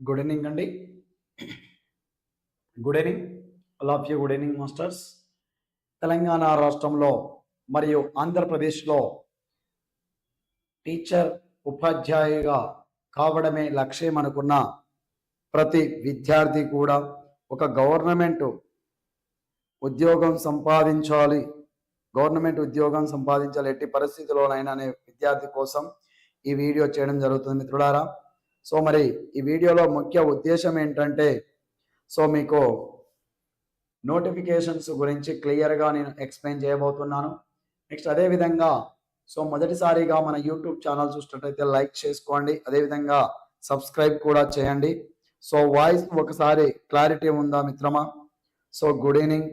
Good evening అండి good evening all of you good evening masters Telangana రాష్ట్రంలో మరియు ఆంధ్రప్రదేశ్లో టీచర్ ఉపాధ్యాయుగా కావడమే లక్ష్యం అనుకున్న ప్రతి విద్యార్థి కూడా ఒక గవర్నమెంట్ ఉద్యోగం సంపాదించాలి. గవర్నమెంట్ ఉద్యోగం సంపాదించాలి. ఎట్టి పరిస్థితిలోనైనా అనే విద్యార్థి కోసం ఈ వీడియో చేయడం జరుగుతుంది మిత్రులారా. సో మరి ఈ వీడియోలో ముఖ్య ఉద్దేశం ఏంటంటే సో మీకు నోటిఫికేషన్స్ గురించి క్లియర్గా నేను ఎక్స్ప్లెయిన్ చేయబోతున్నాను. నెక్స్ట్ అదేవిధంగా సో మొదటిసారిగా మన యూట్యూబ్ ఛానల్ చూసినట్టయితే లైక్ చేసుకోండి. అదేవిధంగా సబ్స్క్రైబ్ కూడా చేయండి. సో వాయిస్ ఒకసారి క్లారిటీ ఉందా మిత్రమా? So good evening.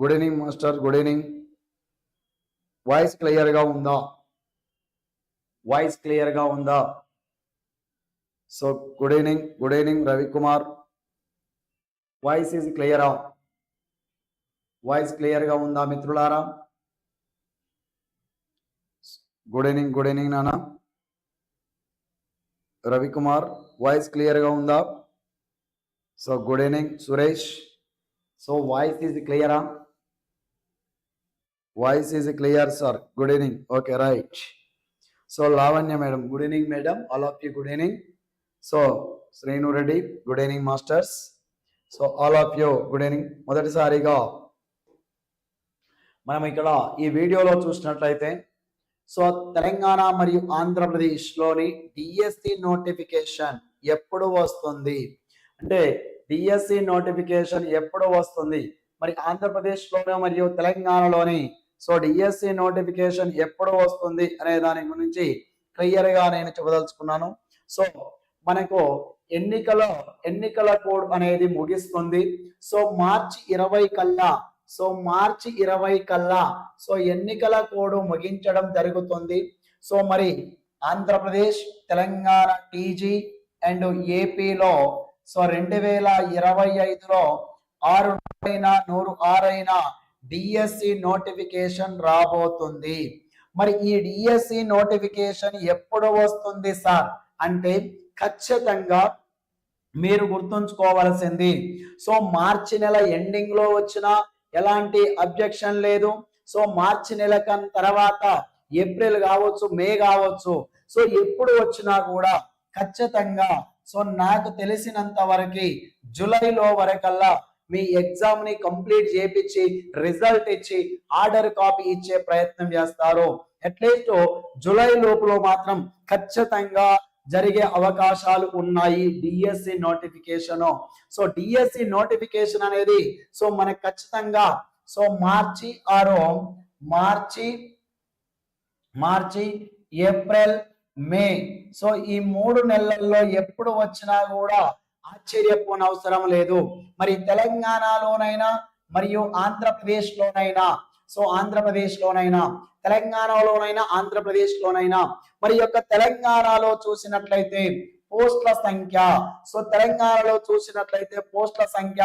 Good evening master good evening. Voice క్లియర్గా ఉందా? వాయిస్ క్లియర్గా ఉందా? So good evening good evening Ravikumar. Voice is క్లియరా? వాయిస్ క్లియర్గా ఉందా మిత్రులారా? గుడ్ ఈవినింగ్ గుడ్ ఈవినింగ్ నానా. రవికుమార్ వాయిస్ క్లియర్గా ఉందా? So good evening Suresh. So voice is క్లియరా? Voice is clear sir. Good evening okay right so Lavanya madam good evening madam all of you good evening so Srinu Reddy good evening masters so all of you good evening మొదటిసారిగా మనం ఇక్కడ ఈ వీడియోలో చూసినట్లయితే so Telangana మరియు ఆంధ్రప్రదేశ్లోని DSC notification ఎప్పుడు వస్తుంది? అంటే డిఎస్సి నోటిఫికేషన్ ఎప్పుడు వస్తుంది? మరి ఆంధ్రప్రదేశ్లోనే మరియు తెలంగాణలోని సో డిఎస్సి నోటిఫికేషన్ ఎప్పుడు వస్తుంది అనే దాని గురించి క్లియర్గా నేను చెప్పదలుచుకున్నాను. సో మనకు ఎన్నికల ఎన్నికల కోడ్ అనేది ముగిస్తుంది. సో మార్చి ఇరవై కల్లా సో మార్చి ఇరవై కల్లా సో ఎన్నికల కోడ్ ముగించడం జరుగుతుంది. సో మరి ఆంధ్రప్రదేశ్ తెలంగాణ టీజీ అండ్ ఏపీలో సో రెండు వేల ఇరవై ఐదులో ఆరు అయినా నూరు ఆరైనా డిఎస్సి నోటిఫికేషన్ రాబోతుంది. మరి ఈ డిఎస్సి నోటిఫికేషన్ ఎప్పుడు వస్తుంది సార్? అంటే ఖచ్చితంగా మీరు గుర్తుంచుకోవాల్సింది. సో మార్చి నెల ఎండింగ్లో వచ్చిన ఎలాంటి అబ్జెక్షన్ లేదు. సో మార్చి నెల కన్ తర్వాత ఏప్రిల్ కావచ్చు మే కావచ్చు. సో ఎప్పుడు వచ్చినా కూడా ఖచ్చితంగా సో నాకు తెలిసినంత వరకు జూలైలో వరకల్లా మీ ఎగ్జామ్ని కంప్లీట్ చేపించి రిజల్ట్ ఇచ్చి ఆర్డర్ కాపీ ఇచ్చే ప్రయత్నం చేస్తారు అట్లీస్ట్ జూలై లోపల మాత్రం ఖచ్చితంగా జరిగే అవకాశాలు ఉన్నాయి DSC notification so DSC notification అనేది సో మనకు ఖచ్చితంగా సో మార్చి ఆరో మార్చి మార్చి ఏప్రిల్ మే. సో ఈ మూడు నెలల్లో ఎప్పుడు వచ్చినా కూడా ఆశ్చర్యపోనవసరం లేదు. మరి తెలంగాణలోనైనా మరియు ఆంధ్రప్రదేశ్ లోనైనా సో ఆంధ్రప్రదేశ్ లోనైనా తెలంగాణలోనైనా ఆంధ్రప్రదేశ్ లోనైనా మరి యొక్క తెలంగాణలో చూసినట్లయితే పోస్టుల సంఖ్య సో తెలంగాణలో చూసినట్లయితే పోస్టుల సంఖ్య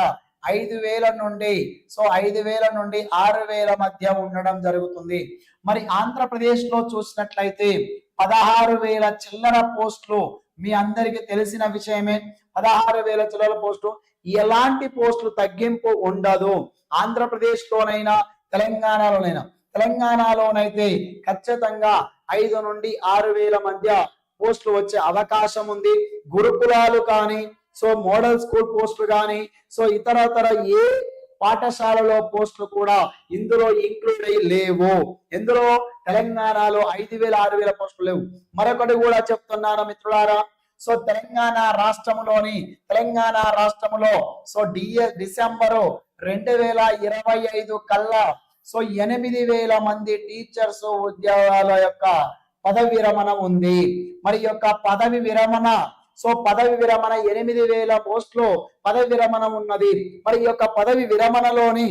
ఐదు వేల నుండి సో ఐదు వేల నుండి ఆరు వేల మధ్య ఉండడం జరుగుతుంది. మరి ఆంధ్రప్రదేశ్లో చూసినట్లయితే పదహారు వేల చిల్లర పోస్టులు మీ అందరికి తెలిసిన విషయమే. పదహారు వేల చిల్లర పోస్టు. ఎలాంటి పోస్టులు తగ్గింపు ఉండదు. ఆంధ్రప్రదేశ్ లోనైనా తెలంగాణలోనైనా. తెలంగాణలోనైతే ఖచ్చితంగా ఐదు నుండి ఆరు వేల మధ్య పోస్టులు వచ్చే అవకాశం ఉంది. గురుకులాలు కానీ సో మోడల్ స్కూల్ పోస్టులు కానీ సో ఇతరతర ఏ పాఠశాలలో పోస్టులు కూడా ఇందులో ఇంక్లూడ్ అయ్యి లేవు. ఇందులో తెలంగాణలో ఐదు వేల ఆరు వేల పోస్టులు లేవు. మరొకటి కూడా చెప్తున్నాను మిత్రులారా. సో తెలంగాణ రాష్ట్రంలోని తెలంగాణ రాష్ట్రంలో సో డిఎస్ డిసెంబరు రెండు వేల ఇరవై ఐదు కల్లా సో ఎనిమిది వేల మంది టీచర్స్ ఉద్యోగాల యొక్క పదవి విరమణ ఉంది. మరి యొక్క పదవి విరమణ సో పదవి విరమణ ఎనిమిది వేల పోస్టులు పదవి విరమణ ఉన్నది. మరి ఈ యొక్క పదవి విరమణలోని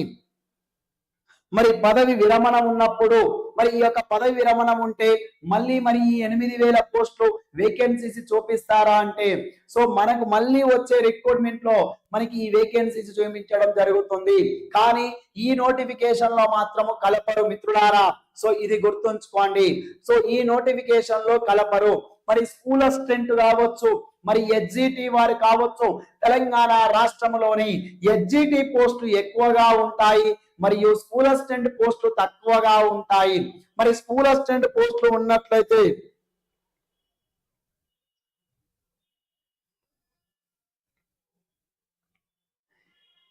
మరి పదవి విరమణ ఉన్నప్పుడు మరి ఈ యొక్క పదవి విరమణ ఉంటే మళ్ళీ మరి ఈ ఎనిమిది వేల పోస్టులు వేకెన్సీస్ చూపిస్తారా అంటే సో మనకు మళ్ళీ వచ్చే రిక్రూట్మెంట్లో మనకి ఈ వేకెన్సీస్ చూపించడం జరుగుతుంది. కానీ ఈ నోటిఫికేషన్లో మాత్రము కలపరు మిత్రులారా. సో ఇది గుర్తుంచుకోండి. సో ఈ నోటిఫికేషన్లో కలపరు. మరి స్కూల్ అసిస్టెంట్ కావచ్చు మరి ఎస్జిటి వారు కావచ్చు తెలంగాణ రాష్ట్రంలోని ఎస్జిటి పోస్టులు ఎక్కువగా ఉంటాయి మరియు స్కూల్ అసిస్టెంట్ పోస్టులు తక్కువగా ఉంటాయి. మరి స్కూల్ అసిస్టెంట్ పోస్టులు ఉన్నట్లయితే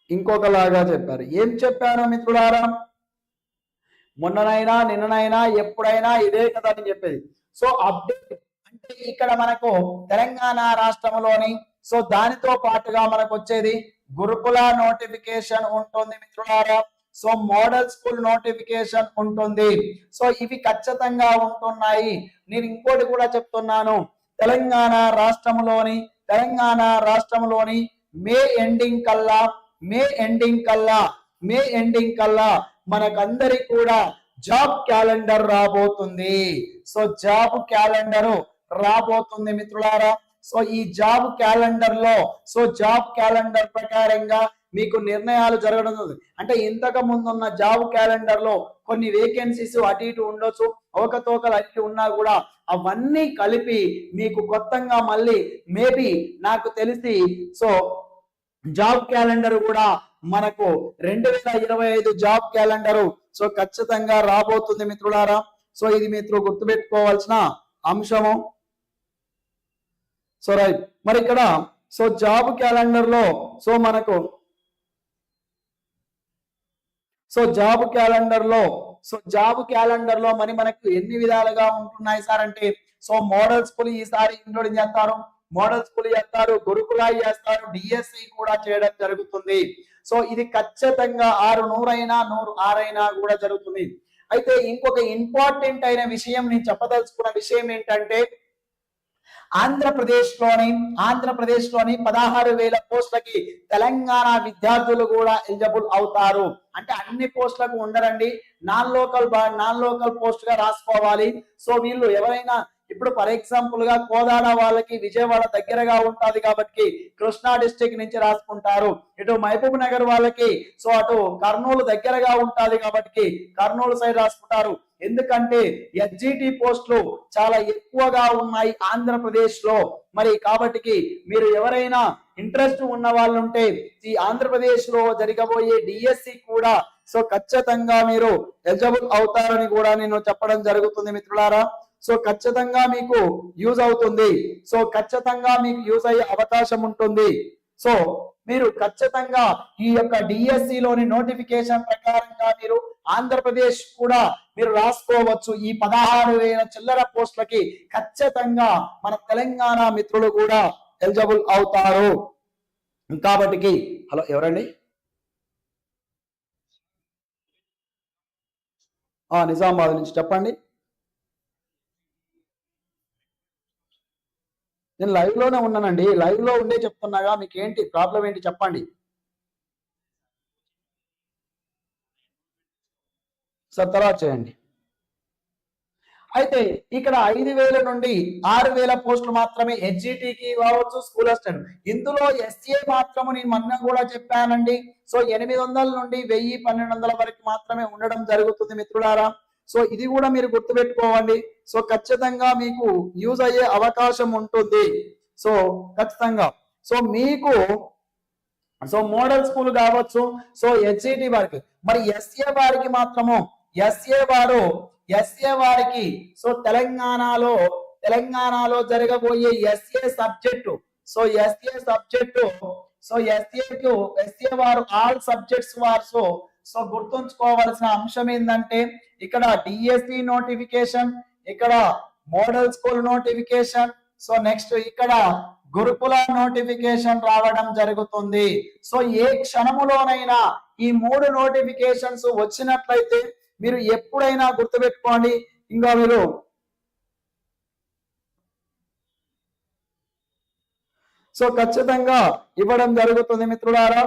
ఇంకొకలాగా చెప్పారు. ఏం చెప్పాను మిత్రులారా? మొన్ననైనా నిన్ననైనా ఎప్పుడైనా ఇదే కదా అని చెప్పేది. సో అప్డేట్ అంటే ఇక్కడ మనకు తెలంగాణ రాష్ట్రంలోని సో దానితో పాటుగా మనకు వచ్చేది గురుకుల నోటిఫికేషన్ ఉంటుంది మిత్రులారా. సో మోడల్ స్కూల్ నోటిఫికేషన్ ఉంటుంది. సో ఇవి ఖచ్చితంగా ఉంటున్నాయి. నేను ఇంకోటి కూడా చెప్తున్నాను. తెలంగాణ రాష్ట్రంలోని తెలంగాణ రాష్ట్రంలోని మే ఎండింగ్ కల్లా మే ఎండింగ్ కల్లా మే ఎండింగ్ కల్లా మనకందరి కూడా జాబ్ క్యాలెండర్ రాబోతుంది. సో జాబ్ క్యాలెండర్ రాబోతుంది మిత్రులారా. సో ఈ జాబ్ క్యాలెండర్లో సో జాబ్ క్యాలెండర్ ప్రకారంగా మీకు నిర్ణయాలు జరగడం అంటే ఇంతకు ముందు ఉన్న జాబ్ క్యాలెండర్లో కొన్ని వేకెన్సీస్ అటు ఇటు ఉండొచ్చు అవకతవకలు అటు ఉన్నా కూడా అవన్నీ కలిపి మీకు కొత్తగా మళ్ళీ మేబీ నాకు తెలిసి సో జాబ్ క్యాలెండర్ కూడా మనకు రెండు వేల ఇరవై ఐదు జాబ్ క్యాలెండర్ సో ఖచ్చితంగా రాబోతుంది మిత్రులారా. సో ఇది మిత్రులు గుర్తుపెట్టుకోవాల్సిన అంశము. సో రైట్ మరి ఇక్కడ సో జాబ్ క్యాలెండర్లో సో మనకు సో జాబ్ క్యాలెండర్లో సో జాబ్ క్యాలెండర్లో మరి మనకు ఎన్ని విధాలుగా ఉంటున్నాయి సార్ అంటే సో మోడల్ స్కూల్ ఈసారి ఇంక్లూడింగ్ చేస్తారు. మోడల్ స్కూల్ చేస్తారు గురుకులాయి చేస్తారు డిఎస్సి కూడా చేయడం జరుగుతుంది. సో ఇది ఖచ్చితంగా ఆరు నూరైనా నూరు ఆరైనా కూడా జరుగుతుంది. అయితే ఇంకొక ఇంపార్టెంట్ అయిన విషయం నేను చెప్పదలుచుకున్న విషయం ఏంటంటే ఆంధ్రప్రదేశ్లోని పదహారు వేల పోస్టులకి తెలంగాణ విద్యార్థులు కూడా ఎలిజిబుల్ అవుతారు. అంటే అన్ని పోస్టులకు ఉండరండి. నాన్ లోకల్ నాన్ లోకల్ పోస్ట్గా రాసుకోవాలి. సో వీళ్ళు ఎవరైనా ఇప్పుడు ఫర్ ఎగ్జాంపుల్గా కోదాడ వాళ్ళకి విజయవాడ దగ్గరగా ఉంటుంది కాబట్టి కృష్ణా డిస్టిక్ నుంచి రాసుకుంటారు. ఇటు మహబూబ్ నగర్ వాళ్ళకి సో అటు కర్నూలు దగ్గరగా ఉంటుంది కాబట్టి కర్నూలు సైడ్ రాసుకుంటారు. ఎందుకంటే ఎస్జిటి పోస్టులు చాలా ఎక్కువగా ఉన్నాయి ఆంధ్రప్రదేశ్లో మరి కాబట్టికి మీరు ఎవరైనా ఇంట్రెస్ట్ ఉన్న వాళ్ళు ఉంటే ఈ ఆంధ్రప్రదేశ్లో జరగబోయే డిఎస్సి కూడా సో ఖచ్చితంగా మీరు ఎలిజిబుల్ అవుతారని కూడా నేను చెప్పడం జరుగుతుంది మిత్రులారా. సో ఖచ్చితంగా మీకు యూజ్ అవుతుంది. సో ఖచ్చితంగా మీకు యూజ్ అయ్యే అవకాశం ఉంటుంది. సో మీరు ఖచ్చితంగా ఈ యొక్క డిఎస్సి లోని నోటిఫికేషన్ ప్రకారంగా మీరు ఆంధ్రప్రదేశ్ కూడా మీరు రాసుకోవచ్చు. ఈ పదహారు వేల చిల్లర పోస్టులకి ఖచ్చితంగా మన తెలంగాణ మిత్రులు కూడా ఎలిజిబుల్ అవుతారు. కాబట్టికి హలో ఎవరండి? ఆ నిజామాబాద్ నుంచి చెప్పండి. నేను లైవ్లోనే ఉన్నానండి. లైవ్లో ఉండే చెప్తున్నాగా మీకు ఏంటి ప్రాబ్లం ఏంటి చెప్పండి. సార్ చేయండి. అయితే ఇక్కడ ఐదు వేల నుండి ఆరు వేల పోస్టులు మాత్రమే హెచ్జిటికి కావచ్చు స్కూల్ అసిస్టెంట్ ఇందులో ఎస్సీఏ మాత్రము నేను మొన్న కూడా చెప్పానండి. సో ఎనిమిది వందల నుండి వెయ్యి పన్నెండు వందల వరకు మాత్రమే ఉండడం జరుగుతుంది మిత్రులారా. సో ఇది కూడా మీరు గుర్తుపెట్టుకోవండి సో ఖచ్చితంగా మీకు యూజ్ అయ్యే అవకాశం ఉంటుంది. సో ఖచ్చితంగా. సో మీకు సో మోడల్ స్కూల్ కావచ్చు. సో హెచ్ఈటి వారికి. మరి ఎస్ఏ వారికి మాత్రము ఎస్ఏ వారు ఎస్ఏ వారికి సో తెలంగాణలో తెలంగాణలో జరగబోయే SA subject so SA subject so ఎస్ఏకు SA వారు ఆల్ సబ్జెక్ట్స్ వారు సో సో గుర్తుంచుకోవాల్సిన అంశం ఏంటంటే ఇక్కడ డిఎస్సి నోటిఫికేషన్ ఇక్కడ model school notification so next ఇక్కడ గురుకుల నోటిఫికేషన్ రావడం జరుగుతుంది. సో ఏ క్షణములోనైనా ఈ మూడు నోటిఫికేషన్స్ వచ్చినట్లయితే మీరు ఎప్పుడైనా గుర్తుపెట్టుకోండి. ఇంకా మీరు సో ఖచ్చితంగా ఇవ్వడం జరుగుతుంది మిత్రులారా.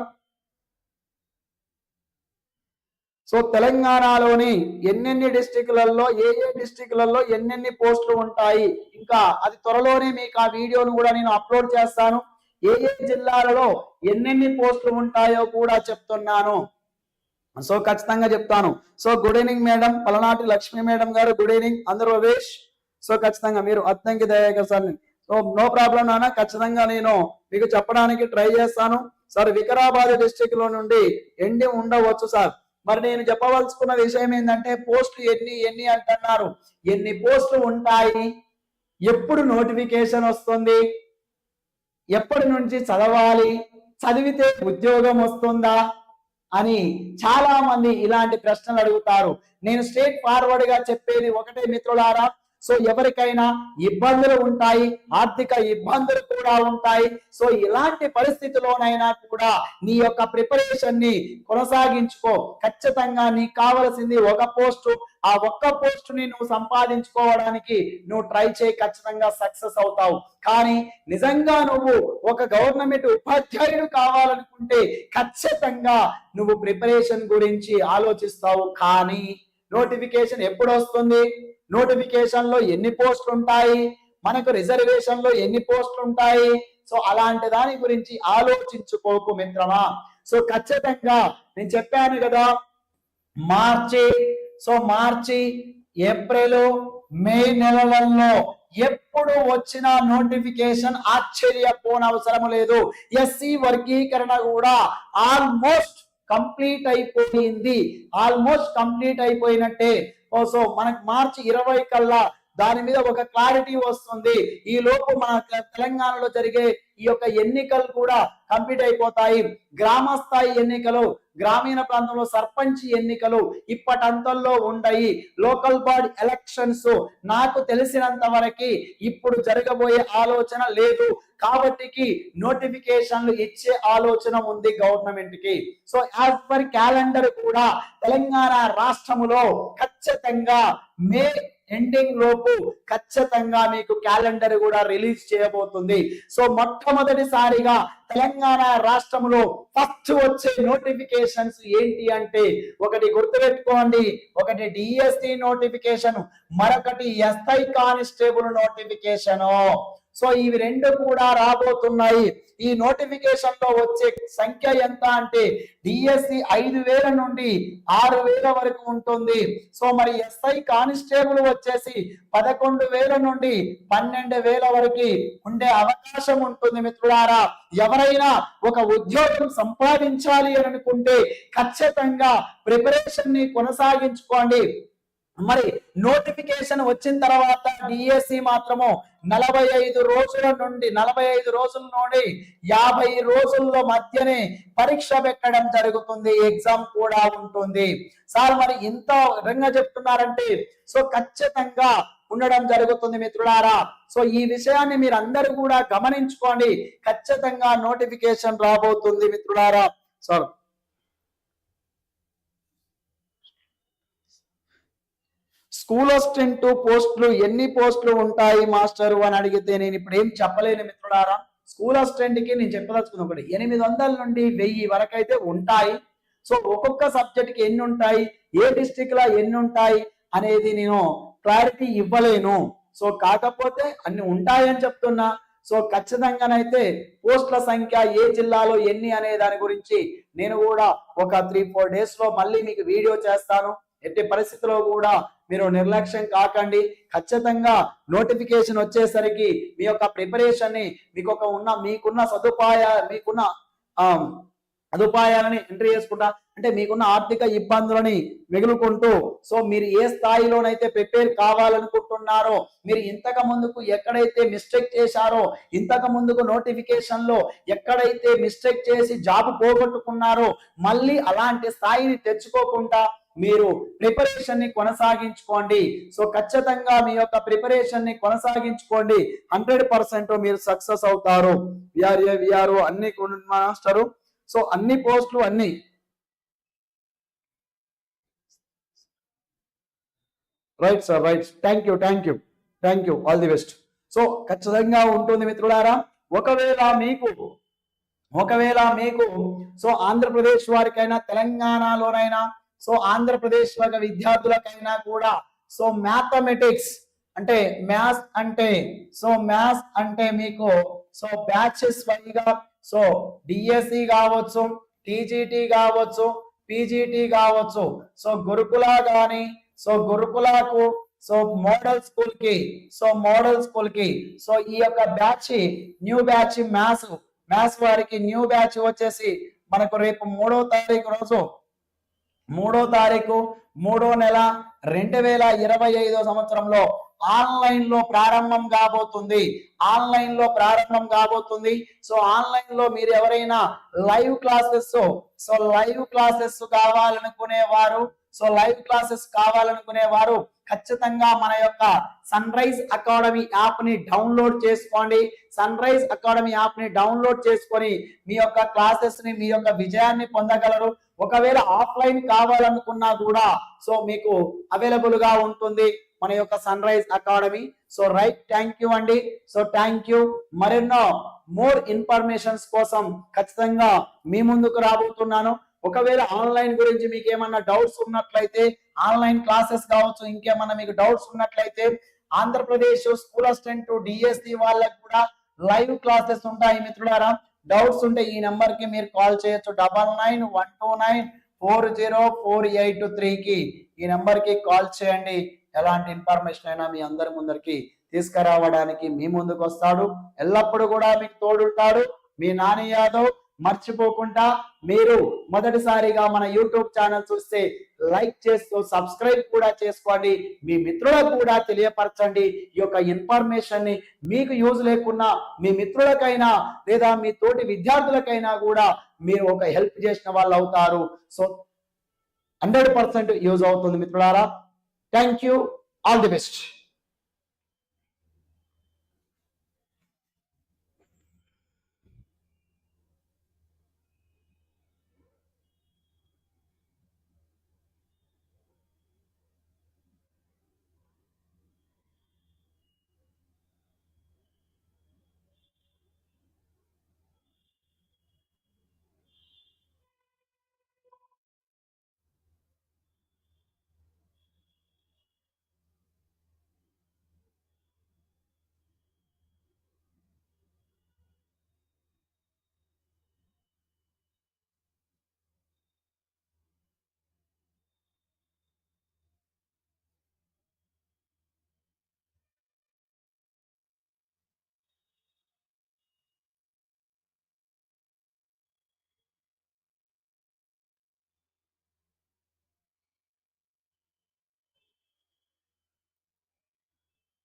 సో తెలంగాణలోని ఎన్నెన్ని డిస్టిక్లలో ఏ ఏ డిస్టిక్లలో ఎన్నెన్ని పోస్టులు ఉంటాయి. ఇంకా అది త్వరలోనే మీకు ఆ వీడియోను కూడా నేను అప్లోడ్ చేస్తాను. ఏ ఏ జిల్లాలలో ఎన్నెన్ని పోస్టులు ఉంటాయో కూడా చెప్తున్నాను. సో ఖచ్చితంగా చెప్తాను. So good evening madam Palanati Lakshmi madam గారు గుడ్ ఈవినింగ్ ఆంధ్రప్రదేశ్ సో ఖచ్చితంగా మీరు Addanki Dayakar sir so no problem నాన్న. ఖచ్చితంగా నేను మీకు చెప్పడానికి ట్రై చేస్తాను. సార్ వికారాబాద్ డిస్టిక్లో నుండి ఎండి ఉండవచ్చు సార్. మరి నేను చెప్పవలసుకున్న విషయం ఏంటంటే పోస్టులు ఎన్ని ఎన్ని అంటున్నారు. ఎన్ని పోస్టులు ఉంటాయి? ఎప్పుడు నోటిఫికేషన్ వస్తుంది? ఎప్పటి నుంచి చదవాలి? చదివితే ఉద్యోగం వస్తుందా? అని చాలా మంది ఇలాంటి ప్రశ్నలు అడుగుతారు. నేను స్ట్రేట్ ఫార్వర్డ్గా చెప్పేది ఒకటే మిత్రులారా సో ఎవరికైనా ఇబ్బందులు ఉంటాయి ఆర్థిక ఇబ్బందులు కూడా ఉంటాయి. సో ఇలాంటి పరిస్థితిలోనైనా కూడా నీ యొక్క ప్రిపరేషన్ని కొనసాగించుకో. ఖచ్చితంగా నీకు కావలసింది ఒక పోస్టు ఆ ఒక్క పోస్ట్ని నువ్వు సంపాదించుకోవడానికి నువ్వు ట్రై చేయి ఖచ్చితంగా సక్సెస్ అవుతావు. కానీ నిజంగా నువ్వు ఒక గవర్నమెంట్ ఉపాధ్యాయుడు కావాలనుకుంటే ఖచ్చితంగా నువ్వు ప్రిపరేషన్ గురించి ఆలోచిస్తావు. కానీ నోటిఫికేషన్ ఎప్పుడు వస్తుంది నోటిఫికేషన్లో ఎన్ని పోస్టులు ఉంటాయి మనకు రిజర్వేషన్లో ఎన్ని పోస్టులు ఉంటాయి సో అలాంటి దాని గురించి ఆలోచించుకోకు మిత్రమా. సో ఖచ్చితంగా నేను చెప్పాను కదా మార్చి సో మార్చి ఏప్రిల్ మే నెలలలో ఎప్పుడు వచ్చిన నోటిఫికేషన్ ఆశ్చర్యపోనవసరం లేదు. ఎస్సీ వర్గీకరణ కూడా ఆల్మోస్ట్ కంప్లీట్ అయిపోయింది. ఆల్మోస్ట్ కంప్లీట్ అయిపోయినట్టే. సో మనకు మార్చి ఇరవై కల్లా దాని మీద ఒక క్లారిటీ వస్తుంది. ఈ లోపు మన తెలంగాణలో జరిగే ఈ యొక్క ఎన్నికలు కూడా కంప్లీట్ అయిపోతాయి. గ్రామ స్థాయి ఎన్నికలు గ్రామీణ ప్రాంతంలో సర్పంచ్ ఎన్నికలు ఇప్పటంతల్లో ఉండయి. లోకల్ బాడీ ఎలక్షన్స్ నాకు తెలిసినంత వరకు ఇప్పుడు జరగబోయే ఆలోచన లేదు. కాబట్టికి నోటిఫికేషన్లు ఇచ్చే ఆలోచన ఉంది గవర్నమెంట్కి సో యాజ్ పర్ క్యాలెండర్ కూడా తెలంగాణ రాష్ట్రములో ఖచ్చితంగా మే ఎండింగ్ లోపు ఖచ్చితంగా మీకు క్యాలెండర్ కూడా రిలీజ్ చేయబోతుంది. సో మొట్టమొదటిసారిగా తెలంగాణ రాష్ట్రంలో ఫస్ట్ వచ్చే నోటిఫికేషన్స్ ఏంటి అంటే ఒకటి గుర్తుపెట్టుకోండి. ఒకటి డిఎస్టి నోటిఫికేషన్ మరొకటి ఎస్ఐ కానిస్టేబుల్ నోటిఫికేషను సో ఇవి రెండు కూడా రాబోతున్నాయి. ఈ నోటిఫికేషన్లో వచ్చే సంఖ్య ఎంత అంటే డిఎస్సి ఐదు వేల నుండి ఆరు వేల వరకు ఉంటుంది. సో మరి ఎస్ఐ కానిస్టేబుల్ వచ్చేసి పదకొండు వేల నుండి పన్నెండు వేల వరకు ఉండే అవకాశం ఉంటుంది మిత్రులారా. ఎవరైనా ఒక ఉద్యోగం సంపాదించాలి అని అనుకుంటే ఖచ్చితంగా ప్రిపరేషన్ని కొనసాగించుకోండి. మరి నోటిఫికేషన్ వచ్చిన తర్వాత డిఎస్సి మాత్రము నలభై ఐదు రోజుల నుండి నలభై ఐదు రోజుల నుండి యాభై రోజుల్లో మధ్యనే పరీక్ష పెట్టడం జరుగుతుంది ఎగ్జామ్ కూడా ఉంటుంది. సార్ మరి ఇంత రంగా చెప్తున్నారంటే సో ఖచ్చితంగా ఉండడం జరుగుతుంది మిత్రులారా. సో ఈ విషయాన్ని మీరు అందరూ కూడా గమనించుకోండి. ఖచ్చితంగా నోటిఫికేషన్ రాబోతుంది మిత్రులారా. సార్ స్కూల్ అసిస్టెంట్ పోస్టులు ఎన్ని పోస్టులు ఉంటాయి మాస్టర్? అని అడిగితే నేను ఇప్పుడు ఏం చెప్పలేను మిత్రులారా. స్కూల్ అసిస్టెంట్కి నేను చెప్పదలుచుకుంది ఒకటి. ఎనిమిది వందల నుండి వెయ్యి వరకు అయితే ఉంటాయి. సో ఒక్కొక్క సబ్జెక్ట్కి ఎన్ని ఉంటాయి? ఏ డిస్టిక్ లా ఎన్ని ఉంటాయి? అనేది నేను క్లారిటీ ఇవ్వలేను. సో కాకపోతే అన్ని ఉంటాయని చెప్తున్నా. సో ఖచ్చితంగానైతే పోస్టుల సంఖ్య ఏ జిల్లాలో ఎన్ని అనే దాని గురించి నేను కూడా ఒక త్రీ ఫోర్ డేస్లో మళ్ళీ మీకు వీడియో చేస్తాను. ఎట్టి పరిస్థితిలో కూడా మీరు నిర్లక్ష్యం కాకండి. ఖచ్చితంగా నోటిఫికేషన్ వచ్చేసరికి మీ యొక్క ప్రిపరేషన్ని మీకు ఒక ఉన్న మీకున్న సదుపాయ మీకున్న సదుపాయాలని ఎంట్రీ చేసుకుంటా అంటే మీకున్న ఆర్థిక ఇబ్బందులని మిగులుకుంటూ సో మీరు ఏ స్థాయిలోనైతే ప్రిపేర్ కావాలనుకుంటున్నారో మీరు ఇంతకు ముందుకు ఎక్కడైతే మిస్టేక్ చేశారో ఇంతకు ముందుకు నోటిఫికేషన్లో ఎక్కడైతే మిస్టేక్ చేసి జాబ్ పోగొట్టుకున్నారో మళ్ళీ అలాంటి స్థాయిని తెచ్చుకోకుండా మీరు ప్రిపరేషన్ని కొనసాగించుకోండి. సో ఖచ్చితంగా మీ యొక్క ప్రిపరేషన్ని కొనసాగించుకోండి. హండ్రెడ్ పర్సెంట్ మీరు సక్సెస్ అవుతారు. విఆర్ విఆర్ అన్ని మాస్టరు సో అన్ని పోస్టులు అన్ని. Right sir right thank you thank you thank you all the best so ఖచ్చితంగా ఉంటుంది మిత్రులారా. ఒకవేళ మీకు ఒకవేళ మీకు సో ఆంధ్రప్రదేశ్ వారికైనా తెలంగాణలోనైనా సో ఆంధ్రప్రదేశ్ యొక్క విద్యార్థులకైనా కూడా సో మ్యాథమెటిక్స్ అంటే మ్యాథ్స్ అంటే సో మ్యాథ్స్ అంటే మీకు సో బ్యాచెస్ వైగా సో డిఎస్సి కావచ్చు టీజీటీ కావచ్చు పీజీటీ కావచ్చు సో గురుకుల గాని సో గురుకులకు సో మోడల్ స్కూల్కి సో మోడల్ స్కూల్కి సో ఈ యొక్క batch new batch maths maths వారికి న్యూ బ్యాచ్ వచ్చేసి మనకు రేపు మూడో తారీఖు రోజు మూడో తారీఖు మూడో నెల రెండు వేల ఇరవై ఐదో సంవత్సరంలో ఆన్లైన్లో ప్రారంభం కాబోతుంది. ఆన్లైన్లో ప్రారంభం కాబోతుంది. సో ఆన్లైన్లో మీరు ఎవరైనా live classes so live classes కావాలనుకునే వారు సో లైవ్ క్లాసెస్ కావాలనుకునే వారు ఖచ్చితంగా మన యొక్క సన్ రైజ్ అకాడమీ యాప్ని డౌన్లోడ్ చేసుకోండి. సన్ రైజ్ అకాడమీ యాప్ని డౌన్లోడ్ చేసుకొని మీ యొక్క క్లాసెస్ని మీ యొక్క విజయాన్ని పొందగలరు. ఒకవేళ ఆఫ్లైన్ కావాలనుకున్నా కూడా సో మీకు అవైలబుల్గా ఉంటుంది మన యొక్క Sunrise Academy so right thank you అండి. సో థ్యాంక్ యూ మరెన్నో మోర్ ఇన్ఫర్మేషన్స్ కోసం ఖచ్చితంగా మీ ముందుకు రాబోతున్నాను. ఒకవేళ ఆన్లైన్ గురించి మీకు ఏమన్నా డౌట్స్ ఉన్నట్లయితే ఆన్లైన్ క్లాసెస్ కావచ్చు ఇంకేమన్నా మీకు డౌట్స్ ఉన్నట్లయితే ఆంధ్రప్రదేశ్ స్కూల్ అసిస్టెంట్ డిఎస్సి వాళ్ళకి కూడా లైవ్ క్లాసెస్ ఉంటాయి మిత్రులారా. డౌట్స్ ఉంటే ఈ నెంబర్కి మీరు కాల్ చేయొచ్చు. Double nine one two nine four zero four eight three కి ఈ నెంబర్కి కాల్ చేయండి. ఎలాంటి ఇన్ఫర్మేషన్ అయినా మీ అందరి ముందరికి తీసుకురావడానికి మీ ముందుకు వస్తాడు ఎల్లప్పుడూ కూడా మీకు తోడుంటాడు మీ నాని యాదవ్. మర్చిపోకుండా మీరు మొదటిసారిగా మన యూట్యూబ్ ఛానల్ చూస్తే లైక్ చేస్తూ సబ్స్క్రైబ్ కూడా చేసుకోండి. మీ మిత్రులకు కూడా తెలియపరచండి. ఈ యొక్క ఇన్ఫర్మేషన్ని మీకు యూజ్ లేకున్నా మీ మిత్రులకైనా లేదా మీ తోటి విద్యార్థులకైనా కూడా మీరు ఒక హెల్ప్ చేసిన వాళ్ళు అవుతారు. సో హండ్రెడ్ పర్సెంట్ యూజ్ అవుతుంది మిత్రులారా. Thank you all the best